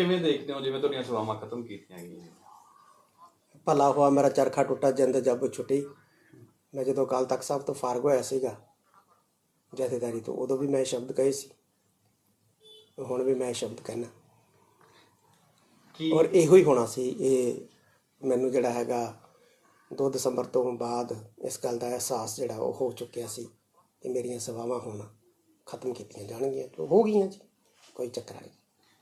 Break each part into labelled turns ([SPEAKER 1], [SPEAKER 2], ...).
[SPEAKER 1] ਕਿਵੇਂ ਦੇਖਦੇ ਹੋ? ਜਿਵੇਂ ਤੁਹਾਡੀਆਂ ਸੇਵਾਵਾਂ ਖਤਮ ਕੀਤੀਆਂ ਗਈਆਂ
[SPEAKER 2] ਭਲਾ ਹੋਆ ਮੇਰਾ ਚਰਖਾ ਟੁੱਟਾ ਜਿੰਦ ਜੱਬ ਛੁੱਟੀ। ਮੈਂ ਜਦੋਂ ਕਾਲ ਤੱਕ ਸਾਹਿਬ ਤੋਂ ਫਾਰਗ ਹੋਇਆ ਸੀਗਾ ਜਥੇਦਾਰੀ ਤੋਂ ਉਦੋਂ ਵੀ ਮੈਂ ਸ਼ਬਦ ਕਹੇ ਸੀ। ਹੁਣ ਵੀ ਮੈਂ ਸ਼ਬਦ ਕਹਿਣਾ
[SPEAKER 1] ਕੀ
[SPEAKER 2] ਔਰ ਇਹੋ ਹੀ ਹੋਣਾ ਸੀ ਇਹ ਮੈਨੂੰ ਜਿਹੜਾ ਹੈਗਾ 2 ਦਸੰਬਰ ਤੋਂ ਬਾਅਦ ਇਸ ਗੱਲ ਦਾ ਅਹਿਸਾਸ ਜਿਹੜਾ ਉਹ ਹੋ ਚੁੱਕਿਆ ਸੀ ਕਿ ਮੇਰੀਆਂ ਸੇਵਾਵਾਂ ਹੁਣ ਖਤਮ ਕੀਤੀਆਂ ਜਾਣਗੀਆਂ। ਹੋ ਗਈਆਂ ਜੀ ਕੋਈ ਚੱਕਰ ਨਹੀਂ।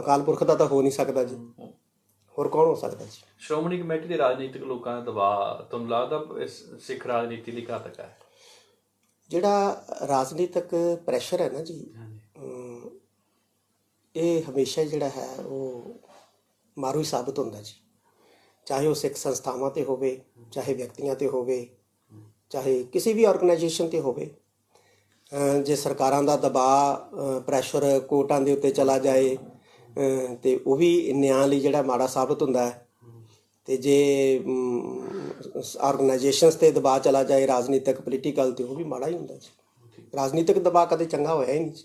[SPEAKER 2] ਅਕਾਲ ਪੁਰਖ ਦਾ ਤਾਂ ਹੋ ਨਹੀਂ ਸਕਦਾ ਜੀ। ਹੋਰ ਕੌਣ ਹੋ ਸਕਦਾ ਜੀ?
[SPEAKER 1] ਸ਼੍ਰੋਮਣੀ ਕਮੇਟੀ ਦੇ ਰਾਜਨੀਤਿਕ ਲੋਕਾਂ ਦਾ ਦਬਾਅ ਤੁਹਾਨੂੰ ਲੱਗਦਾ ਇਸ ਸਿੱਖ ਰਾਜਨੀਤੀ ਲਈ ਘਾਤਕ ਹੈ?
[SPEAKER 2] ਜਿਹੜਾ ਰਾਜਨੀਤਿਕ ਪ੍ਰੈਸ਼ਰ ਹੈ ਨਾ ਜੀ ਇਹ ਹਮੇਸ਼ਾ ਜਿਹੜਾ ਹੈ ਉਹ ਮਾਰੂ ਹੀ ਸਾਬਤ ਹੁੰਦਾ ਜੀ। ਚਾਹੇ ਉਹ ਸਿੱਖ ਸੰਸਥਾਵਾਂ ਤੇ ਹੋਵੇ ਚਾਹੇ ਵਿਅਕਤੀਆਂ ਤੇ ਹੋਵੇ ਚਾਹੇ ਕਿਸੇ ਵੀ ਆਰਗੇਨਾਈਜੇਸ਼ਨ ਤੇ ਹੋਵੇ ਜੇ ਸਰਕਾਰਾਂ ਦਾ ਦਬਾਅ ਪ੍ਰੈਸ਼ਰ ਕੋਰਟਾਂ ਦੇ ਉੱਤੇ ਚਲਾ ਜਾਏ, ਅਹ ਤੇ ਉਹ ਵੀ ਨਿਆਂ ਲਈ ਜਿਹੜਾ ਮਾੜਾ ਸਾਬਤ ਹੁੰਦਾ ਹੈ। ਤੇ ਜੇ ਆਰਗੇਨਾਈਜੇਸ਼ਨਸ ਤੇ ਦਬਾਅ ਚਲਾ ਜਾਏ, ਰਾਜਨੀਤਿਕ ਪੋਲੀਟੀਕਲ ਤੇ ਉਹ ਵੀ ਮਾੜਾ ਹੀ ਹੁੰਦਾ ਜੀ। ਰਾਜਨੀਤਿਕ ਦਬਾਅ ਕਦੇ ਚੰਗਾ ਹੋਇਆ ਹੀ ਨਹੀਂ ਜੀ।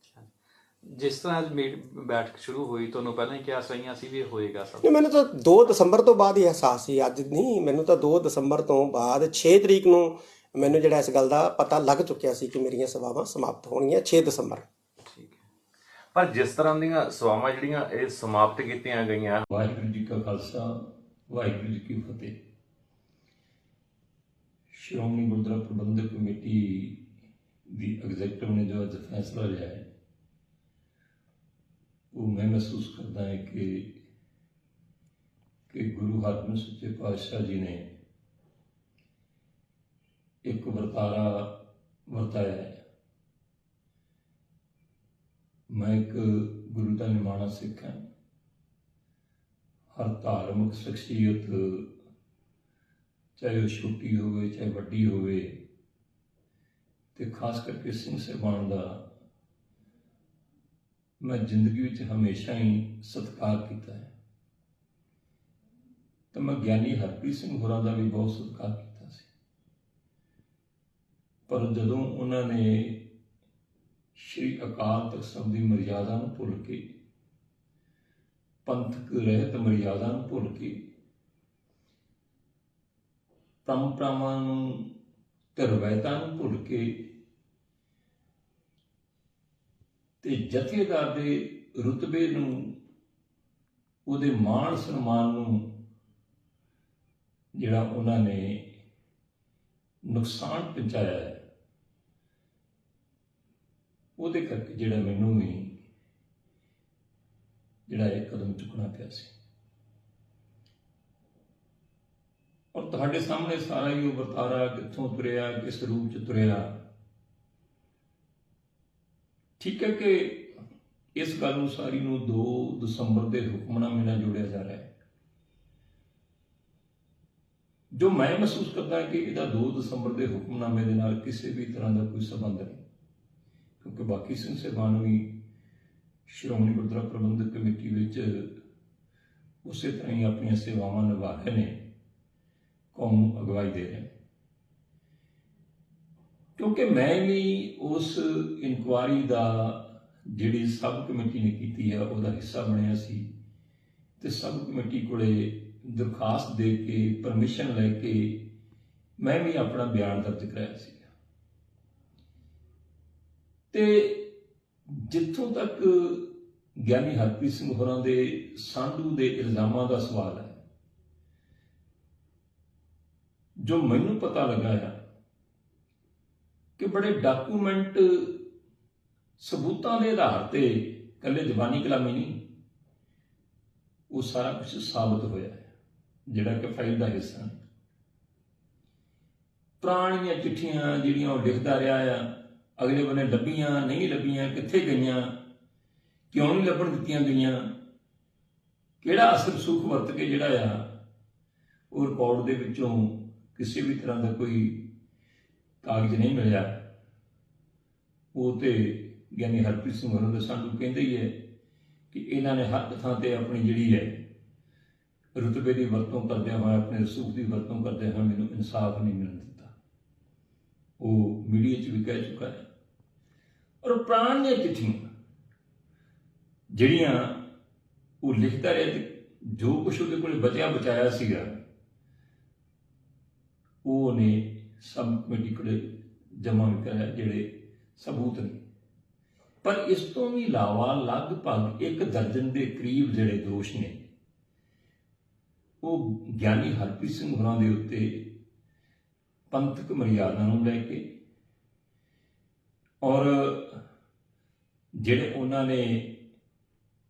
[SPEAKER 1] ਜਿਸ ਤਰ੍ਹਾਂ ਅੱਜ ਮੀਟ ਬੈਠਕ ਸ਼ੁਰੂ ਹੋਈ ਤੁਹਾਨੂੰ ਪਹਿਲਾਂ ਹੀ ਕਿਹਾ ਸਹੀਆਂ ਸੀ ਵੀ ਇਹ ਹੋਏਗਾ ਸਭ।
[SPEAKER 2] ਨਹੀਂ ਮੈਨੂੰ ਤਾਂ 2 ਦਸੰਬਰ ਤੋਂ ਬਾਅਦ ਹੀ ਅਹਿਸਾਸ ਸੀ ਅੱਜ ਨਹੀਂ ਮੈਨੂੰ ਤਾਂ 2 ਦਸੰਬਰ ਤੋਂ ਬਾਅਦ 6 ਤਰੀਕ ਨੂੰ ਮੈਨੂੰ ਜਿਹੜਾ ਇਸ ਗੱਲ ਦਾ ਪਤਾ ਲੱਗ ਚੁੱਕਿਆ ਸੀ ਕਿ ਮੇਰੀਆਂ ਸੇਵਾਵਾਂ ਸਮਾਪਤ ਹੋਣਗੀਆਂ 6 ਦਸੰਬਰ।
[SPEAKER 1] ਠੀਕ ਹੈ।
[SPEAKER 3] ਪਰ ਜਿਸ ਤਰ੍ਹਾਂ ਦੀਆਂ ਸੇਵਾਵਾਂ ਜਿਹੜੀਆਂ ਇਹ ਸਮਾਪਤ ਕੀਤੀਆਂ ਗਈਆਂ।
[SPEAKER 4] ਵਾਹਿਗੁਰੂ ਜੀ ਕਾ ਖਾਲਸਾ ਵਾਹਿਗੁਰੂ ਜੀ ਕੀ ਫਤਿਹ। ਸ਼੍ਰੋਮਣੀ ਗੁਰਦੁਆਰਾ ਪ੍ਰਬੰਧਕ ਕਮੇਟੀ ਦੀ ਐਗਜ਼ੈਕਟਿਵ ਨੇ ਜੋ ਅੱਜ ਫੈਸਲਾ ਲਿਆ ਹੈ ਉਹ ਮੈਂ ਮਹਿਸੂਸ ਕਰਦਾ ਹਾਂ ਕਿ ਕਿ ਗੁਰੂ ਹਰਗੋਬਿੰਦ ਸੱਚੇ ਪਾਤਸ਼ਾਹ ਜੀ ਨੇ ਇੱਕ ਵਰਤਾਰਾ ਵਰਤਾਇਆ ਹੈ। ਮੈਂ ਇੱਕ ਗੁਰੂ ਦਾ ਨਿਮਾਣਾ ਸਿੱਖ। ਹਾਂ ਹਰ ਧਾਰਮਿਕ ਸ਼ਖਸੀਅਤ, ਚਾਹੇ ਉਹ ਛੋਟੀ ਹੋਵੇ, ਚਾਹੇ ਵੱਡੀ ਹੋਵੇ, ਤੇ ਖਾਸ ਕਰਕੇ ਸਿੰਘ ਸਾਹਿਬਾਨ ਦਾ ਮੈਂ ਜ਼ਿੰਦਗੀ ਵਿੱਚ ਹਮੇਸ਼ਾ ਹੀ ਸਤਿਕਾਰ ਕੀਤਾ ਹੈ। ਤਾਂ ਮੈਂ ਗਿਆਨੀ ਹਰਪ੍ਰੀਤ ਸਿੰਘ ਹੋਰਾਂ ਦਾ ਵੀ ਬਹੁਤ ਸਤਿਕਾਰ ਕੀਤਾ ਸੀ। ਪਰ ਜਦੋਂ ਉਹਨਾਂ ਨੇ ਸ਼੍ਰੀ ਅਕਾਲ ਤਖਤ ਸਾਹਿਬ ਦੀ ਮਰਿਆਦਾ ਨੂੰ ਭੁੱਲ ਕੇ, ਪੰਥਕ ਰਹਿਤ ਮਰਿਆਦਾ ਨੂੰ ਭੁੱਲ ਕੇ ਪਰੰਪਰਾਵਾਂ ਨੂੰ ਤੇ ਰਵਾਇਤਾਂ ਨੂੰ ਭੁੱਲ ਕੇ ਤੇ ਜਥੇਦਾਰ ਦੇ ਰੁਤਬੇ ਨੂੰ, ਉਹਦੇ ਮਾਣ ਸਨਮਾਨ ਨੂੰ ਜਿਹੜਾ ਉਹਨਾਂ ਨੇ ਨੁਕਸਾਨ ਪਹੁੰਚਾਇਆ ਹੈ, ਉਹਦੇ ਕਰਕੇ ਜਿਹੜਾ ਮੈਨੂੰ ਵੀ ਜਿਹੜਾ ਇਹ ਕਦਮ ਚੁੱਕਣਾ ਪਿਆ ਸੀ। ਔਰ ਤੁਹਾਡੇ ਸਾਹਮਣੇ ਸਾਰਾ ਹੀ ਉਹ ਵਰਤਾਰਾ ਕਿੱਥੋਂ ਤੁਰਿਆ, ਕਿਸ ਰੂਪ ਚ ਤੁਰਿਆ ਠੀਕ ਹੈ ਕਿ ਇਸ ਗੱਲ ਨੂੰ ਸਾਰੀ ਨੂੰ 2 ਦਸੰਬਰ ਦੇ ਹੁਕਮਨਾਮੇ ਨਾਲ ਜੋੜਿਆ ਜਾ ਰਿਹਾ ਹੈ। ਜੋ ਮੈਂ ਮਹਿਸੂਸ ਕਰਦਾ ਕਿ ਇਹਦਾ 2 ਦਸੰਬਰ ਦੇ ਹੁਕਮਨਾਮੇ ਦੇ ਨਾਲ ਕਿਸੇ ਵੀ ਤਰ੍ਹਾਂ ਦਾ ਕੋਈ ਸੰਬੰਧ ਨਹੀਂ। ਕਿਉਂਕਿ ਬਾਕੀ ਸਿੰਘ ਸਾਹਿਬਾਨ ਵੀ ਸ਼੍ਰੋਮਣੀ ਗੁਰਦੁਆਰਾ ਪ੍ਰਬੰਧਕ ਕਮੇਟੀ ਵਿੱਚ ਉਸੇ ਤਰ੍ਹਾਂ ਹੀ ਆਪਣੀਆਂ ਸੇਵਾਵਾਂ ਨਿਭਾ ਰਹੇ ਨੇ, ਕੌਮ ਨੂੰ ਅਗਵਾਈ ਦੇ ਰਹੇ ਨੇ। ਕਿਉਂਕਿ ਮੈਂ ਵੀ ਉਸ ਇਨਕੁਆਰੀ ਦਾ ਜਿਹੜੀ ਸਬ ਕਮੇਟੀ ਨੇ ਕੀਤੀ ਹੈ ਉਹਦਾ ਹਿੱਸਾ ਬਣਿਆ ਸੀ ਤੇ ਸਬ ਕਮੇਟੀ ਕੋਲੇ ਦਰਖਾਸਤ ਦੇ ਕੇ, ਪਰਮਿਸ਼ਨ ਲੈ ਕੇ ਮੈਂ ਵੀ ਆਪਣਾ ਬਿਆਨ ਦਰਜ ਕਰਾਇਆ ਸੀ। ਤੇ ਜਿੱਥੋਂ ਤੱਕ ਗਿਆਨੀ ਹਰਪ੍ਰੀਤ ਸਿੰਘ ਹੋਰਾਂ ਦੇ ਸਾਂਢੂ ਦੇ ਇਲਜ਼ਾਮਾਂ ਦਾ ਸਵਾਲ ਹੈ, ਜੋ ਮੈਨੂੰ ਪਤਾ ਲੱਗਾ ਹੈ ਕਿ ਬੜੇ ਡਾਕੂਮੈਂਟ ਸਬੂਤਾਂ ਦੇ ਆਧਾਰ ਤੇ ਕੱਲੇ ਜ਼ਬਾਨੀ ਕਲਾਮੀ ਨਹੀਂ, ਉਹ ਸਾਰਾ ਕੁਝ ਸਾਬਤ ਹੋਇਆ ਹੈ, ਜਿਹੜਾ ਕਿ ਫਾਈਲ ਦਾ ਹਿੱਸਾ ਹੈ। ਪੁਰਾਣੀਆਂ ਚਿੱਠੀਆਂ ਜਿਹੜੀਆਂ ਉਹ ਲਿਖਦਾ ਰਿਹਾ ਆ, ਅਗਲੇ ਬੰਨੇ ਲੱਭੀਆਂ, ਨਹੀਂ ਲੱਭੀਆਂ, ਕਿੱਥੇ ਗਈਆਂ, ਕਿਉਂ ਨਹੀਂ ਲੱਭਣ ਦਿੱਤੀਆਂ ਗਈਆਂ, ਕਿਹੜਾ ਅਸਰ ਸੁਖ ਵਰਤ ਕੇ ਜਿਹੜਾ ਆ, ਉਹ ਰਿਕਾਰਡ ਦੇ ਵਿੱਚੋਂ ਕਿਸੇ ਵੀ ਤਰ੍ਹਾਂ ਦਾ ਕੋਈ ਕਾਗਜ਼ ਨਹੀਂ ਮਿਲਿਆ। ਉਹ ਤੇ ਗਿਆਨੀ ਹਰਪ੍ਰੀਤ ਸਿੰਘ ਹੋਰਾਂ ਦੇ ਸਾਨੂੰ ਕਹਿੰਦੇ ਹੀ ਹੈ ਕਿ ਇਹਨਾਂ ਨੇ ਹਰ ਥਾਂ ਤੇ ਆਪਣੀ ਜਿਹੜੀ ਹੈ ਰੁਤਬੇ ਦੀ ਵਰਤੋਂ ਕਰਦਿਆਂ ਹੋਇਆ, ਆਪਣੇ ਰਸੂਖ ਦੀ ਵਰਤੋਂ ਕਰਦਿਆਂ ਹੋਇਆ ਮੈਨੂੰ ਇਨਸਾਫ ਨਹੀਂ ਮਿਲਣ ਦਿੱਤਾ। ਉਹ ਮੀਡੀਆ 'ਚ ਵੀ ਕਹਿ ਚੁੱਕਾ ਹੈ। ਔਰ ਪੁਰਾਣੀਆਂ ਚਿੱਠੀਆਂ, ਜਿਹੜੀਆਂ ਉਹ ਲਿਖਦਾ ਰਿਹਾ ਤੇ ਜੋ ਕੁਛ ਉਹਦੇ ਕੋਲ ਬਚਿਆ ਬਚਾਇਆ ਸੀਗਾ, ਉਹ ਨੇ ਸਭ ਕਮੇਟੀ ਕੋਲ ਜਮ੍ਹਾਂ ਕਰਾਇਆ ਜਿਹੜੇ ਸਬੂਤ ਨੇ। ਪਰ ਇਸ ਤੋਂ ਵੀ ਇਲਾਵਾ ਲਗਭਗ ਇੱਕ ਦਰਜਨ ਦੇ ਕਰੀਬ ਜਿਹੜੇ ਦੋਸ਼ ਨੇ, ਉਹ ਗਿਆਨੀ ਹਰਪ੍ਰੀਤ ਸਿੰਘ ਹੋਰਾਂ ਦੇ ਉੱਤੇ ਪੰਥਕ ਮਰਿਆਦਾ ਨੂੰ ਲੈ ਕੇ ਔਰ ਜਿਹੜੇ ਉਹਨਾਂ ਨੇ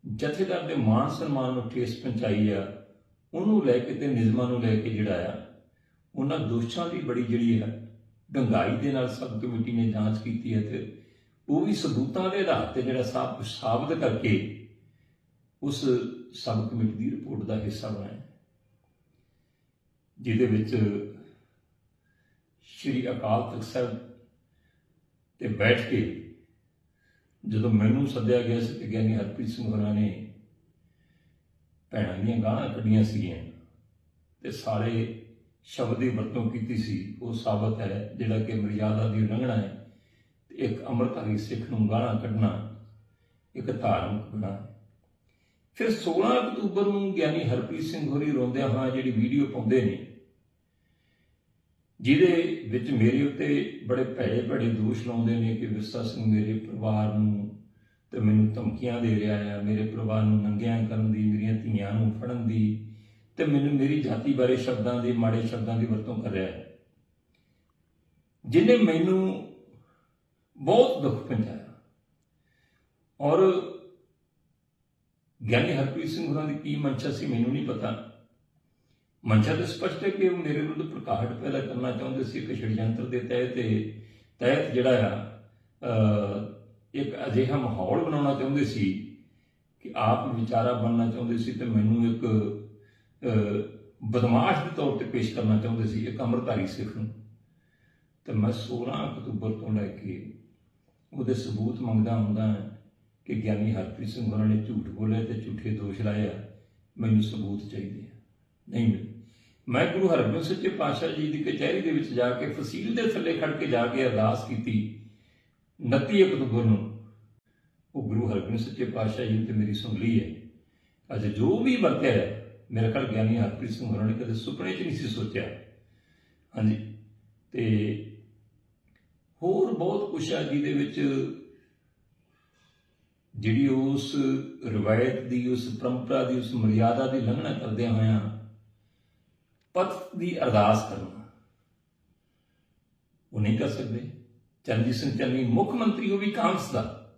[SPEAKER 4] ਜਥੇਦਾਰ ਦੇ ਮਾਨ ਸਨਮਾਨ ਨੂੰ ਠੇਸ ਪਹੁੰਚਾਈ ਆ, ਉਹਨੂੰ ਲੈ ਕੇ ਤੇ ਨਿਯਮਾਂ ਨੂੰ ਲੈ ਕੇ ਜਿਹੜਾ ਆ ਉਹਨਾਂ ਦੋਸ਼ਾਂ ਦੀ ਬੜੀ ਜਿਹੜੀ ਹੈ ਡੰਗਾਈ ਦੇ ਨਾਲ ਸਬ ਕਮੇਟੀ ਨੇ ਜਾਂਚ ਕੀਤੀ ਹੈ ਤੇ ਉਹ ਵੀ ਸਬੂਤਾਂ ਦੇ ਆਧਾਰ ਤੇ ਜਿਹੜਾ ਸਭ ਕੁਝ ਸਾਬਤ ਕਰਕੇ ਉਸ ਸਬ ਕਮੇਟੀ ਦੀ ਰਿਪੋਰਟ ਦਾ ਹਿੱਸਾ ਬਣਾਇਆ। ਜਿਹਦੇ ਵਿੱਚ ਸ਼੍ਰੀ ਅਕਾਲ ਤਖਤ ਸਾਹਿਬ ਤੇ ਬੈਠ ਕੇ ਜਦੋਂ ਮੈਨੂੰ ਸੱਦਿਆ ਗਿਆ ਸੀ ਤੇ ਗਿਆਨੀ ਹਰਪ੍ਰੀਤ ਸਿੰਘ ਹੋਰਾਂ ਨੇ ਭੈਣਾਂ ਦੀਆਂ ਗਾਲਾਂ ਕੱਢੀਆਂ ਸੀਗੀਆਂ ਤੇ ਸਾਰੇ ਸ਼ਬਦ ਦੀ ਵਰਤੋਂ ਕੀਤੀ ਸੀ, ਉਹ ਸਾਬਤ ਹੈ, ਜਿਹੜਾ ਕਿ ਮਰਿਆਦਾ ਦੀ ਉਲੰਘਣਾ ਹੈ। ਤੇ ਇੱਕ ਅੰਮ੍ਰਿਤਧਾਰੀ ਸਿੱਖ ਨੂੰ ਗਾਲਾਂ ਕੱਢਣਾ, ਇੱਕ ਧਾਰਮਿਕ ਗੁਨਾਹ ਹੈ। ਫਿਰ 16 ਅਕਤੂਬਰ ਨੂੰ ਗਿਆਨੀ ਹਰਪ੍ਰੀਤ ਸਿੰਘ ਹੋਰੀ ਰੋਂਦਿਆਂ ਹੋਇਆ ਜਿਹੜੀ ਵੀਡੀਓ ਪਾਉਂਦੇ ਨੇ, ਜਿਹਦੇ ਵਿੱਚ ਮੇਰੇ ਉੱਤੇ ਬੜੇ ਭੈੜੇ ਭੈੜੇ ਦੋਸ਼ ਲਾਉਂਦੇ ਨੇ ਕਿ ਵਿਰਸਾ ਸਿੰਘ ਮੇਰੇ ਪਰਿਵਾਰ ਨੂੰ ਤੇ ਮੈਨੂੰ ਧਮਕੀਆਂ ਦੇ ਰਿਹਾ ਹੈ ਮੇਰੇ ਪਰਿਵਾਰ ਨੂੰ ਨੰਗਿਆਂ ਕਰਨ ਦੀ, ਮੇਰੀਆਂ ਧੀਆਂ ਨੂੰ ਫੜਨ ਦੀ ਤੇ ਮੈਨੂੰ ਮੇਰੀ ਜਾਤੀ ਬਾਰੇ ਸ਼ਬਦਾਂ ਦੀ, ਮਾੜੇ ਸ਼ਬਦਾਂ ਦੀ ਵਰਤੋਂ ਕਰ ਰਿਹਾ ਹੈ। ਜਿਨੇ ਮੈਨੂੰ ਬਹੁਤ ਦੁੱਖ ਪਹੁੰਚਾਇਆ। ਔਰ ਗਿਆਨੀ ਹਰਪ੍ਰੀਤ ਸਿੰਘ ਹੋਰਾਂ ਦੀ ਕੀ ਮਨਸ਼ਾ ਸੀ ਮੈਨੂੰ ਨਹੀਂ ਪਤਾ। ਮਨਸ਼ਾ ਤਾਂ ਸਪਸ਼ਟ ਹੈ ਕਿ ਉਹ ਮੇਰੇ ਵਿਰੁੱਧ ਪ੍ਰਕਾਸ਼ ਪੈਦਾ ਕਰਨਾ ਚਾਹੁੰਦੇ ਸੀ, ਇੱਕ ਛੜਯੰਤਰ ਦੇ ਤਹਿਤ ਤੇ ਤਹਿਤ ਜਿਹੜਾ ਆ ਇੱਕ ਅਜਿਹਾ ਮਾਹੌਲ ਬਣਾਉਣਾ ਚਾਹੁੰਦੇ ਸੀ ਕਿ ਆਪ ਵਿਚਾਰਾ ਬਣਨਾ ਚਾਹੁੰਦੇ ਸੀ ਤੇ ਮੈਨੂੰ ਇੱਕ ਬਦਮਾਸ਼ ਦੇ ਤੌਰ ਤੇ ਪੇਸ਼ ਕਰਨਾ ਚਾਹੁੰਦੇ ਸੀ, ਇੱਕ ਅੰਮ੍ਰਿਤਧਾਰੀ ਸਿੱਖ ਨੂੰ। ਤਾਂ ਮੈਂ 16 ਅਕਤੂਬਰ ਤੋਂ ਲੈ ਕੇ ਉਹਦੇ ਸਬੂਤ ਮੰਗਦਾ ਹੁੰਦਾ ਹਾਂ ਕਿ ਗਿਆਨੀ ਹਰਪ੍ਰੀਤ ਸਿੰਘ ਹੋਰਾਂ ਨੇ ਝੂਠ ਬੋਲਿਆ ਤੇ ਝੂਠੇ ਦੋਸ਼ ਲਾਇਆ ਮੈਨੂੰ ਸਬੂਤ ਚਾਹੀਦੇ ਆ। ਨਹੀਂ ਮਿਲੇ। ਮੈਂ ਗੁਰੂ ਹਰਗੋਬਿੰਦ ਸੱਚੇ ਪਾਤਸ਼ਾਹ ਜੀ ਦੀ ਕਚਹਿਰੀ ਦੇ ਵਿੱਚ ਜਾ ਕੇ ਫਸੀਲ ਦੇ ਥੱਲੇ ਖੜ ਕੇ ਜਾ ਕੇ ਅਰਦਾਸ ਕੀਤੀ। 29 ਅਕਤੂਬਰ ਨੂੰ ਉਹ ਗੁਰੂ ਹਰਗੋਬਿੰਦ ਸੱਚੇ ਪਾਤਸ਼ਾਹ ਜੀ ਤੇ ਮੇਰੀ ਸੁਣ ਲਈ ਹੈ। ਅੱਜ ਜੋ ਵੀ ਵਰਤਿਆ ਹੈ ਮੇਰੇ ਖਿਆਲ ਗਿਆਨੀ ਹਰਪ੍ਰੀਤ ਸਿੰਘ ਹੋਰਾਂ ਨੇ ਕਦੇ ਸੁਪਨੇ 'ਚ ਨਹੀਂ ਸੀ ਸੋਚਿਆ। ਹਾਂਜੀ, ਤੇ ਹੋਰ ਬਹੁਤ ਕੁਛ ਆ ਜਿਹਦੇ ਵਿੱਚ ਜਿਹੜੀ ਉਸ ਰਵਾਇਤ ਦੀ, ਉਸ ਪਰੰਪਰਾ ਦੀ, ਉਸ ਮਰਿਆਦਾ ਦੀ ਲੰਘਣਾ ਕਰਦਿਆਂ ਹੋਇਆ ਪਤ ਦੀ ਅਰਦਾਸ ਕਰਨਾ। ਉਹ ਨਹੀਂ ਕਰ ਸਕਦੇ। ਚਰਨਜੀਤ ਸਿੰਘ ਚੰਨੀ ਮੁੱਖ ਮੰਤਰੀ, ਉਹ ਵੀ ਕਾਂਗਰਸ ਦਾ।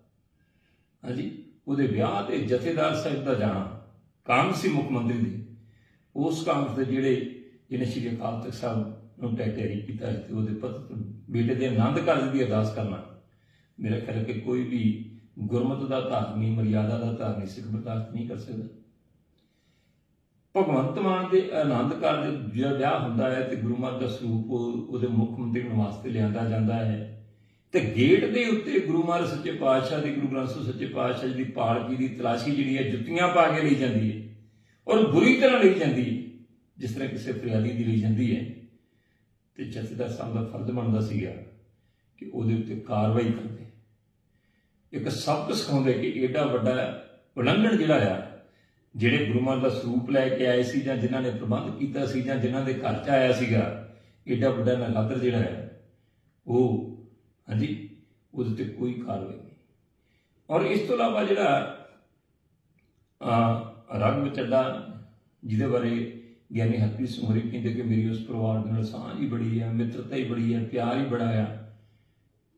[SPEAKER 4] ਹਾਂਜੀ, ਉਹਦੇ ਵਿਆਹ ਤੇ ਜਥੇਦਾਰ ਸਾਹਿਬ ਦਾ ਜਾਣਾ, ਕਾਂਗਰਸੀ ਮੁੱਖ ਮੰਤਰੀ ਦੀ। ਉਸ ਕਾਂਗਰਸ ਦੇ ਜਿਹੜੇ ਜਿਹਨੇ ਸ਼੍ਰੀ ਅਕਾਲ ਤਖਤ ਸਾਹਿਬ ਨੂੰ ਟੈਕਰੀ ਕੀਤਾ ਤੇ ਉਹਦੇ ਪਤ ਬੇਟੇ ਦੇ ਆਨੰਦ ਕਾਰਜ ਦੀ ਅਰਦਾਸ ਕਰਨਾ। ਮੇਰਾ ਖਿਆਲ ਹੈ ਕਿ ਕੋਈ ਵੀ ਗੁਰਮਤ ਦਾ ਧਾਰਮੀ ਮਰਿਆਦਾ ਦਾ ਧਾਰਮੀ ਸਿੱਖ ਬਰਦਾਸ਼ਤ ਨਹੀਂ ਕਰ ਸਕਦਾ। ਭਗਵੰਤ ਮਾਨ ਦੇ ਆਨੰਦ ਕਾਰਜ ਜਿਹੜਾ ਵਿਆਹ ਹੁੰਦਾ ਹੈ ਤੇ ਗੁਰੂ ਮਹਾਰਾਜ ਦਾ ਸਰੂਪ ਉਹਦੇ ਮੁੱਖ ਮੰਤਰੀ ਨੂੰ ਵਾਸਤੇ ਲਿਆਂਦਾ ਜਾਂਦਾ ਹੈ। ਤੇ ਗੇਟ ਦੇ ਉੱਤੇ ਗੁਰੂ ਮਹਾਰਾਜ ਸੱਚੇ ਪਾਤਸ਼ਾਹ ਦੀ, ਗੁਰੂ ਗ੍ਰੰਥ ਸਾਹਿਬ ਸੱਚੇ ਪਾਤਸ਼ਾਹ ਜੀ ਦੀ ਪਾਲਕੀ ਦੀ ਤਲਾਸ਼ੀ ਜਿਹੜੀ ਹੈ ਜੁੱਤੀਆਂ ਪਾ ਕੇ ਲਈ ਜਾਂਦੀ ਹੈ। ਔਰ ਬੁਰੀ ਤਰ੍ਹਾਂ ਲਈ ਜਾਂਦੀ ਹੈ, ਜਿਸ ਤਰ੍ਹਾਂ ਕਿਸੇ ਫਰਿਆਦੀ ਦੀ ਲਈ ਜਾਂਦੀ ਹੈ। ਤੇ ਜਥੇਦਾਰ ਸਾਹਿਬ ਦਾ ਫਰਜ਼ ਬਣਦਾ ਸੀਗਾ ਕਿ ਉਹਦੇ ਉੱਤੇ ਕਾਰਵਾਈ ਕਰਦੇ। ਇੱਕ ਸਬਕ ਸਿਖਾਉਂਦੇ ਕਿ ਏਡਾ ਵੱਡਾ ਉਲੰਘਣ ਜਿਹੜਾ ਆ, ਜਿਹੜੇ ਗੁਰੂ ਮਹਾਰਾਜ ਦਾ ਸਰੂਪ ਲੈ ਕੇ ਆਏ ਸੀ ਜਾਂ ਜਿਨ੍ਹਾਂ ਨੇ ਪ੍ਰਬੰਧ ਕੀਤਾ ਸੀ ਜਾਂ ਜਿਨ੍ਹਾਂ ਦੇ ਘਰ ਚ ਆਇਆ ਸੀਗਾ, ਏਡਾ ਵੱਡਾ ਨਗਾਦਰ ਜਿਹੜਾ ਹੈ ਉਹ ਹਾਂਜੀ, ਉਹਦੇ ਤੇ ਕੋਈ ਕਾਰਵਾਈ ਨਹੀਂ। ਔਰ ਇਸ ਤੋਂ ਇਲਾਵਾ ਜਿਹੜਾ ਆ ਰੰਗ ਚੱਡਾ ਜਿਹਦੇ ਬਾਰੇ ਗਿਆਨੀ ਹਰਪ੍ਰੀਤ ਸਿੰਘ ਹੋਰੀ ਕਹਿੰਦੇ ਕਿ ਮੇਰੀ ਉਸ ਪਰਿਵਾਰ ਦੇ ਨਾਲ ਸਾਂਝ ਹੀ ਬੜੀ ਹੈ ਮਿੱਤਰਤਾ ਹੀ ਬੜੀ ਹੈ ਪਿਆਰ ਹੀ ਬੜਾ ਆ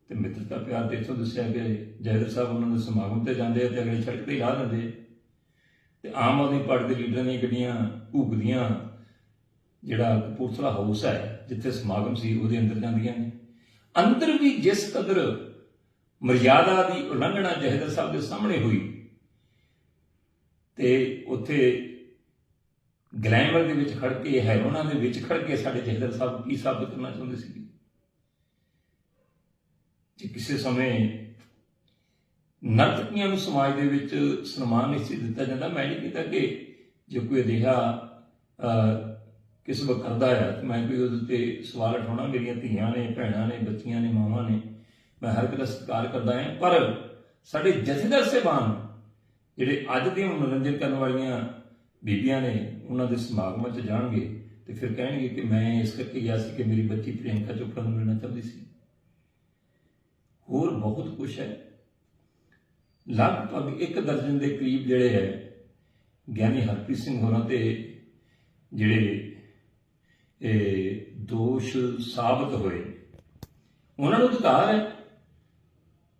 [SPEAKER 4] ਤੇ ਮਿੱਤਰਤਾ, ਪਿਆਰ ਤੇ ਇੱਥੋਂ ਦੱਸਿਆ ਕਿ ਜੈਦਰ ਸਾਹਿਬ ਉਹਨਾਂ ਦੇ ਸਮਾਗਮ ਤੇ ਜਾਂਦੇ ਆ ਤੇ ਅਗਲੇ ਸੜਕ ਤੇ ਹੀ ਲਾਹ ਦਿੰਦੇ ਆ। ਤੇ ਆਮ ਆਦਮੀ ਪਾਰਟੀ ਦੇ ਲੀਡਰਾਂ ਦੀਆਂ ਗੱਡੀਆਂ ਭੁਗਦੀਆਂ ਜਿਹੜਾ ਕਪੂਰਥਲਾ ਹਾਊਸ ਹੈ, ਜਿੱਥੇ ਸਮਾਗਮ ਸੀ, ਉਹਦੇ ਅੰਦਰ ਜਾਂਦੀਆਂ ਨੇ ਅੰਦਰ ਵੀ ਜਿਸ ਕਦਰ ਮਰਿਆਦਾ ਦੀ ਉਲੰਘਣਾ ਜਹਦਰ ਸਾਹਿਬ ਦੇ ਸਾਹਮਣੇ ਹੋਈ ਤੇ ਉੱਥੇ ਗਲੈਮਰ ਦੇ ਵਿੱਚ ਖੜ ਕੇ ਹੈਰੋਨਾ ਦੇ ਵਿੱਚ ਖੜ ਕੇ ਸਾਡੇ ਜਹਦਰ ਸਾਹਿਬ ਕੀ ਸਾਬਤ ਕਰਨਾ ਚਾਹੁੰਦੇ ਸੀ ਜੇ ਕਿਸੇ ਸਮੇਂ ਨਰਤਕੀਆਂ ਨੂੰ ਸਮਾਜ ਦੇ ਵਿੱਚ ਸਨਮਾਨ ਨਿਸ਼ਚਿਤ ਦਿੱਤਾ ਜਾਂਦਾ ਮੈਂ ਨਹੀਂ ਕਹਿੰਦਾ ਕਿ ਜੇ ਕੋਈ ਅਜਿਹਾ ਅਹ, ਕਿਸਮ ਕਰਦਾ ਹੈ ਤੇ ਮੈਂ ਕੋਈ ਉਹਦੇ ਤੇ ਸਵਾਲ ਉਠਾਉਣਾ ਮੇਰੀਆਂ ਧੀਆਂ ਨੇ ਭੈਣਾਂ ਨੇ ਬੱਚੀਆਂ ਨੇ ਮਾਵਾਂ ਨੇ ਮੈਂ ਹਰ ਇੱਕ ਦਾ ਸਤਿਕਾਰ ਕਰਦਾ ਹਾਂ। ਪਰ ਸਾਡੇ ਜਥੇਦਾਰ ਸਾਹਿਬਾਨ ਜਿਹੜੇ ਅੱਜ ਦੀਆਂ ਮਨੋਰੰਜਨ ਕਰਨ ਵਾਲੀਆਂ ਬੀਬੀਆਂ ਨੇ, ਉਹਨਾਂ ਦੇ ਸਮਾਗਮਾਂ 'ਚ ਜਾਣਗੇ ਤੇ ਫਿਰ ਕਹਿਣਗੇ ਕਿ ਮੈਂ ਇਸ ਕਰਕੇ ਗਿਆ ਸੀ ਕਿ ਮੇਰੀ ਬੱਚੀ ਪ੍ਰਿਯੰਕਾ ਚੋਪੜਾ ਨੂੰ ਮਿਲਣਾ ਚਾਹੁੰਦੀ ਸੀ। ਹੋਰ ਬਹੁਤ ਕੁਝ ਹੈ। ਲਗਭਗ ਇੱਕ ਦਰਜਨ ਦੇ ਕਰੀਬ ਜਿਹੜੇ ਹੈ, ਗਿਆਨੀ ਹਰਪ੍ਰੀਤ ਸਿੰਘ ਹੋਰਾਂ ਤੇ ਜਿਹੜੇ, ਇਹ ਦੋਸ਼ ਸਾਬਤ ਹੋਏ। ਉਹਨਾਂ ਨੂੰ ਅਧਿਕਾਰ ਹੈ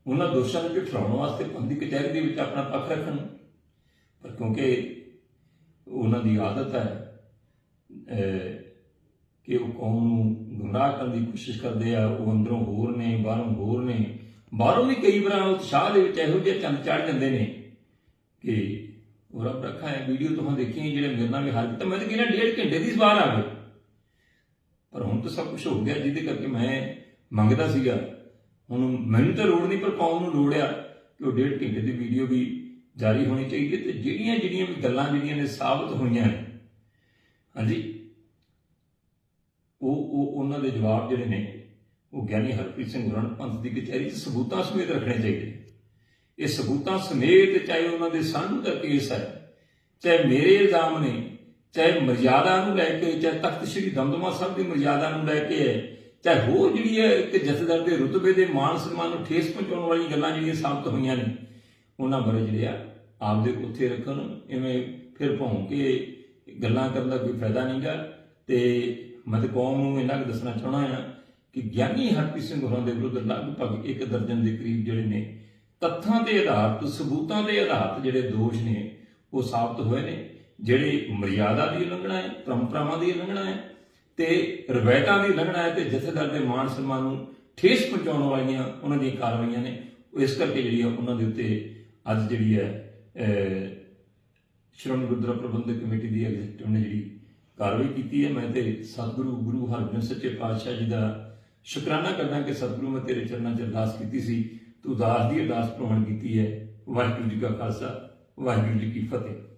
[SPEAKER 4] ਉਹਨਾਂ ਦੋਸ਼ਾਂ ਨੂੰ ਝੁਠਲਾਉਣ ਵਾਸਤੇ ਪੰਦੀ ਕਚਹਿਰੀ ਦੇ ਵਿੱਚ ਆਪਣਾ ਪੱਖ ਰੱਖਣ ਪਰ ਕਿਉਂਕਿ ਉਹਨਾਂ ਦੀ ਆਦਤ ਹੈ ਕਿ ਉਹ ਕੌਮ ਨੂੰ ਗੁੰਮਰਾਹ ਕਰਨ ਦੀ ਕੋਸ਼ਿਸ਼ ਕਰਦੇ ਆ, ਉਹ ਅੰਦਰੋਂ ਹੋਰ ਨੇ, ਬਾਹਰੋਂ ਹੋਰ ਨੇ। ਬਾਹਰੋਂ ਵੀ ਕਈ ਵਾਰ ਉਤਸ਼ਾਹ ਦੇ ਵਿੱਚ ਇਹੋ ਜਿਹੇ ਚੰਦ ਚੜ ਜਾਂਦੇ ਨੇ ਕਿ ਉਹ ਰੱਬ ਰੱਖਾ ਹੈ, ਵੀਡੀਓ ਤੁਹਾਨੂੰ ਦੇਖੀਆਂ ਜਿਹੜੇ ਮੇਰੇ ਨਾਲ ਵੀ ਹਾਲ ਕੀਤਾ ਮੈਂ ਤਾਂ ਕਿਹਾ ਡੇਢ ਘੰਟੇ ਦੀ ਸਵਾਰ ਆ ਗਏ ਪਰ ਹੁਣ ਤਾਂ ਸਭ ਕੁਝ ਹੋ ਗਿਆ, ਜਿਹਦੇ ਕਰਕੇ ਮੈਂ ਮੰਗਦਾ ਸੀਗਾ ਹੁਣ ਮੈਨੂੰ ਤਾਂ ਲੋੜ ਨਹੀਂ, ਪਰ ਕੌਮ ਨੂੰ ਲੋੜ ਆ ਕਿ ਉਹ ਡੇਢ ਘੰਟੇ ਦੀ ਵੀਡੀਓ ਵੀ ਜਾਰੀ ਹੋਣੀ ਚਾਹੀਦੀ ਤੇ ਜਿਹੜੀਆਂ ਜਿਹੜੀਆਂ ਵੀ ਗੱਲਾਂ ਜਿਹੜੀਆਂ ਨੇ ਸਾਬਤ ਹੋਈਆਂ ਨੇ। ਹਾਂਜੀ? ਉਹ ਉਹ ਉਹਨਾਂ ਦੇ ਜਵਾਬ ਜਿਹੜੇ ਨੇ, ਉਹ ਗਿਆਨੀ ਹਰਪ੍ਰੀਤ ਸਿੰਘ ਗੁਰਨ ਪੰਥ ਦੀ ਕਚਹਿਰੀ 'ਚ ਸਬੂਤਾਂ ਸਮੇਤ ਰੱਖਣੇ ਚਾਹੀਦੇ ਇਹ ਸਬੂਤਾਂ ਸਮੇਤ ਚਾਹੇ ਉਹਨਾਂ ਦੇ ਸਾਂਝੂ ਦਾ ਕੇਸ ਹੈ, ਚਾਹੇ ਮੇਰੇ ਇਲਜ਼ਾਮ ਨੇ, ਚਾਹੇ ਮਰਜ਼ਾਦਾ ਨੂੰ ਲੈ ਕੇ, ਚਾਹੇ ਤਖਤ ਸ੍ਰੀ ਦਮਦਮਾ ਸਾਹਿਬ ਦੀ ਮਰਜ਼ਾਦਾ ਨੂੰ ਲੈ ਕੇ ਹੈ ਚਾਹੇ ਹੋਰ ਜਿਹੜੀ ਹੈ ਇੱਕ ਜਥੇਦਾਰ ਦੇ ਰੁਤਬੇ ਦੇ ਮਾਨ ਸਨਮਾਨ ਨੂੰ ਠੇਸ ਪਹੁੰਚਾਉਣ ਵਾਲੀਆਂ ਗੱਲਾਂ ਜਿਹੜੀਆਂ ਸਾਬਤ ਹੋਈਆਂ ਨੇ, ਉਹਨਾਂ ਬਾਰੇ ਜਿਹੜੇ ਆ ਆਪਦੇ ਉੱਥੇ ਰੱਖਣ ਐਵੇਂ ਫਿਰ ਭੌਂ ਕੇ ਗੱਲਾਂ ਕਰਨ ਦਾ ਕੋਈ ਫਾਇਦਾ ਨਹੀਂਗਾ। ਤੇ ਮੈਂ ਤਾਂ ਕੌਮ ਨੂੰ ਇਹਨਾਂ ਕੁ ਦੱਸਣਾ ਚਾਹਣਾ ਆ ਕਿ ਗਿਆਨੀ ਹਰਪ੍ਰੀਤ ਸਿੰਘ ਹੋਰਾਂ ਦੇ ਵਿਰੁੱਧ ਲਗਭਗ ਇੱਕ ਦਰਜਨ ਦੇ ਕਰੀਬ ਜਿਹੜੇ ਨੇ, ਤੱਥਾਂ ਦੇ ਆਧਾਰ ਤੇ, ਸਬੂਤਾਂ ਦੇ ਆਧਾਰ ਤੇ ਜਿਹੜੇ ਦੋਸ਼ ਨੇ, ਉਹ ਸਾਬਤ ਹੋਏ ਨੇ। ਜਿਹੜੇ ਮਰਿਆਦਾ ਦੀ ਉਲੰਘਣਾ ਹੈ, ਪਰੰਪਰਾਵਾਂ ਦੀ ਉਲੰਘਣਾ ਹੈ ਤੇ ਰਵਾਇਤਾਂ ਦੀ ਲੰਘਣਾ ਹੈ ਤੇ ਜਥੇਦਾਰ ਦੇ ਮਾਣ ਸਨਮਾਨ ਨੂੰ ਠੇਸ ਪਹੁੰਚਾਉਣ ਵਾਲੀਆਂ ਉਹਨਾਂ ਦੀਆਂ ਕਾਰਵਾਈਆਂ ਨੇ। ਉਹ ਇਸ ਕਰਕੇ ਜਿਹੜੀ ਆ ਉਹਨਾਂ ਦੇ ਉੱਤੇ ਅੱਜ ਜਿਹੜੀ ਹੈ ਸ਼੍ਰੋਮਣੀ ਗੁਰਦੁਆਰਾ ਪ੍ਰਬੰਧਕ ਕਮੇਟੀ ਦੀ ਐਗਜ਼ੀਕਟਿਵ ਨੇ ਜਿਹੜੀ ਕਾਰਵਾਈ ਕੀਤੀ ਹੈ। ਮੈਂ ਤੇ ਸਤਿਗੁਰੂ ਗੁਰੂ ਹਰਗੋਬਿੰਦ ਸੱਚੇ ਪਾਤਸ਼ਾਹ ਜੀ ਦਾ ਸ਼ੁਕਰਾਨਾ ਕਰਦਾ ਕਿ ਸਤਿਗੁਰੂ ਮੈਂ ਤੇਰੇ ਚਰਨਾਂ 'ਚ ਅਰਦਾਸ ਕੀਤੀ ਸੀ। ਤੂੰ ਦਾਸ ਦੀ ਅਰਦਾਸ ਪ੍ਰਵਾਨ ਕੀਤੀ ਹੈ। ਵਾਹਿਗੁਰੂ ਜੀ ਕਾ ਖਾਲਸਾ, ਵਾਹਿਗੁਰੂ ਜੀ ਕੀ ਫਤਿਹ।